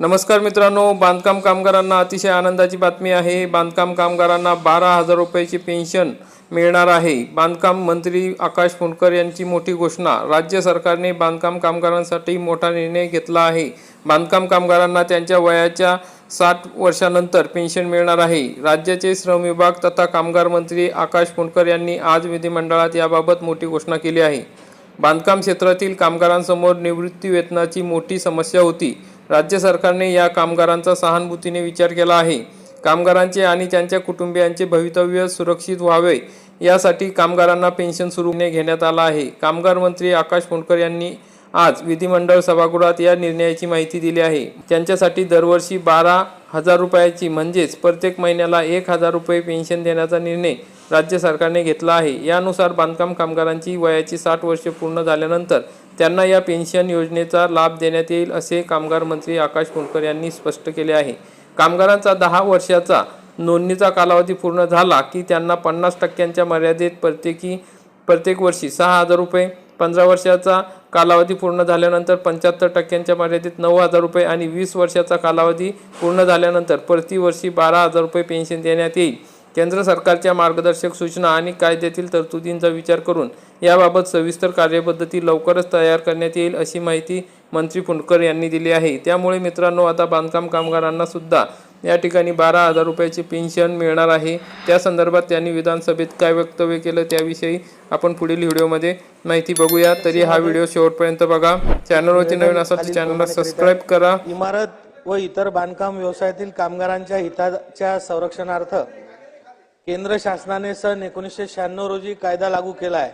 नमस्कार मित्रांनो बांधकाम कामगारांना अतिशय आनंदाची बातमी आहे. बांधकाम कामगारांना बारा हजार रुपयाची पेन्शन मिळणार आहे. बांधकाम मंत्री आकाश फुंडकर यांची मोठी घोषणा. राज्य सरकारने बांधकाम कामगारांसाठी मोठा निर्णय घेतला आहे. बांधकाम कामगारांना त्यांच्या वयाच्या साठ वर्षानंतर पेन्शन मिळणार आहे. राज्याचे श्रम विभाग तथा कामगार मंत्री आकाश फुंडकर यांनी आज विधिमंडळात याबाबत मोठी घोषणा केली आहे. बांधकाम क्षेत्रातील कामगारांसमोर निवृत्ती वेतनाची मोठी समस्या होती. राज्य सरकारने या कामगारांचा सहानुभूतीने विचार केला आहे. कामगारांचे आणि त्यांच्या कुटुंबियांचे भवितव्य सुरक्षित व्हावे यासाठी कामगारांना पेन्शन सुरू घेण्यात आला आहे. कामगार मंत्री आकाश फुंडकर यांनी आज विधिमंडळ सभागृहात या निर्णयाची माहिती दिली आहे. त्यांच्यासाठी दरवर्षी बारा हजार रुपयाची म्हणजेच प्रत्येक महिन्याला एक हजार रुपये पेन्शन देण्याचा निर्णय राज्य सरकारने घेतला आहे. यानुसार बांधकाम कामगारांची वयाची साठ वर्षे पूर्ण झाल्यानंतर त्यांना या पेन्शन योजनेचा लाभ देण्यात येईल असे कामगार मंत्री आकाश कुलकर यांनी स्पष्ट केले आहे. कामगारांचा दहा वर्षाचा नोंदणीचा कालावधी पूर्ण झाला की त्यांना पन्नास टक्क्यांच्या मर्यादेत प्रत्येकी प्रत्येक वर्षी सहा हजार रुपये पंधरा वर्षाचा कालावधी पूर्ण झाल्यानंतर पंच्याहत्तर टक्क्यांच्या मर्यादेत नऊ हजार रुपये आणि वीस वर्षाचा कालावधी पूर्ण झाल्यानंतर प्रतिवर्षी बारा हजार रुपये पेन्शन देण्यात येईल. केंद्र सरकारच्या मार्गदर्शक सूचना आणि कायद्यातील तरतुदींचा विचार करून याबाबत सविस्तर कार्यपद्धती लवकरच तयार करण्यात येईल अशी माहिती मंत्री फुंडकर यांनी दिली आहे. त्यामुळे मित्रांनो आता बांधकाम कामगारांना सुद्धा या ठिकाणी बारा हजार रुपयाची पेन्शन मिळणार आहे. त्या संदर्भात त्यांनी विधानसभेत काय वक्तव्य केलं त्याविषयी आपण पुढील व्हिडिओमध्ये माहिती बघूया. तरी हा व्हिडिओ शेवटपर्यंत बघा. चॅनलवरती नवीन असाल तर चॅनलला सबस्क्राईब करा. इमारत व इतर बांधकाम व्यवसायातील कामगारांच्या हिताच्या संरक्षणार्थ केंद्र शासनाने सन एकोणीसशे शहाण्णव रोजी कायदा लागू केला आहे.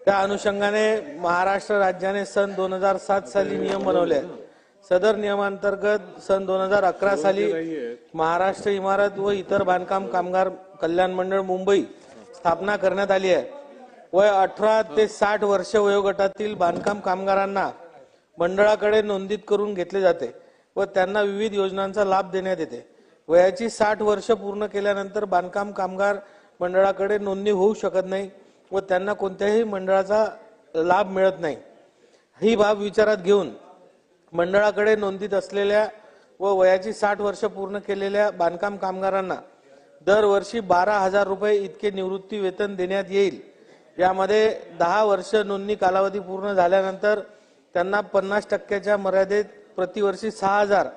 त्या अनुषंगाने महाराष्ट्र राज्याने सन दोन हजार सात साली नियम बनवले आहेत. सदर नियमांतर्गत सन दोन हजार अकरा साली महाराष्ट्र इमारत व इतर बांधकाम कामगार कल्याण मंडळ मुंबई स्थापना करण्यात आली आहे. वय अठरा ते साठ वर्ष वयोगटातील बांधकाम कामगारांना मंडळाकडे नोंदीत करून घेतले जाते व त्यांना विविध योजनांचा लाभ देण्यात येते. वयाची साठ वर्ष पूर्ण केल्यानंतर बांधकाम कामगार मंडळाकडे नोंदणी होऊ शकत नाही व त्यांना कोणत्याही मंडळाचा लाभ मिळत नाही. ही बाब विचारात घेऊन मंडळाकडे नोंदीत असलेल्या व वयाची साठ वर्ष पूर्ण केलेल्या बांधकाम कामगारांना दरवर्षी बारा हजार रुपये इतके निवृत्ती वेतन देण्यात येईल. यामध्ये दहा वर्ष नोंदणी कालावधी पूर्ण झाल्यानंतर त्यांना पन्नास टक्क्याच्या मर्यादेत प्रतिवर्षी सहा हजार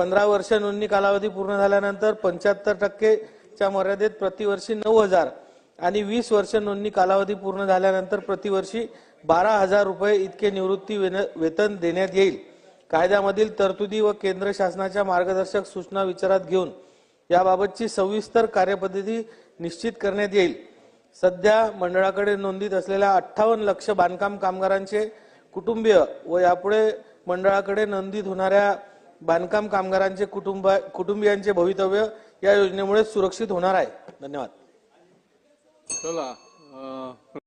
पंधरा वर्ष नोंदणी कालावधी पूर्ण झाल्यानंतर पंच्याहत्तर टक्केच्या मर्यादेत प्रतिवर्षी नऊ हजार आणि वीस वर्ष नोंदणी कालावधी पूर्ण झाल्यानंतर प्रतिवर्षी बारा हजार रुपये इतके निवृत्ती वेतन देण्यात येईल. कायद्यामधील तरतुदी व केंद्र शासनाच्या मार्गदर्शक सूचना विचारात घेऊन याबाबतची सविस्तर कार्यपद्धती निश्चित करण्यात येईल. सध्या मंडळाकडे नोंदीत असलेल्या अठ्ठावन्न लक्ष बांधकाम कामगारांचे कुटुंबीय व यापुढे मंडळाकडे नोंदीत होणाऱ्या बांधकाम कामगारांचे कुटुंब कुटुंबियांचे भवितव्य या योजनेमुळे सुरक्षित होणार आहे. धन्यवाद. चला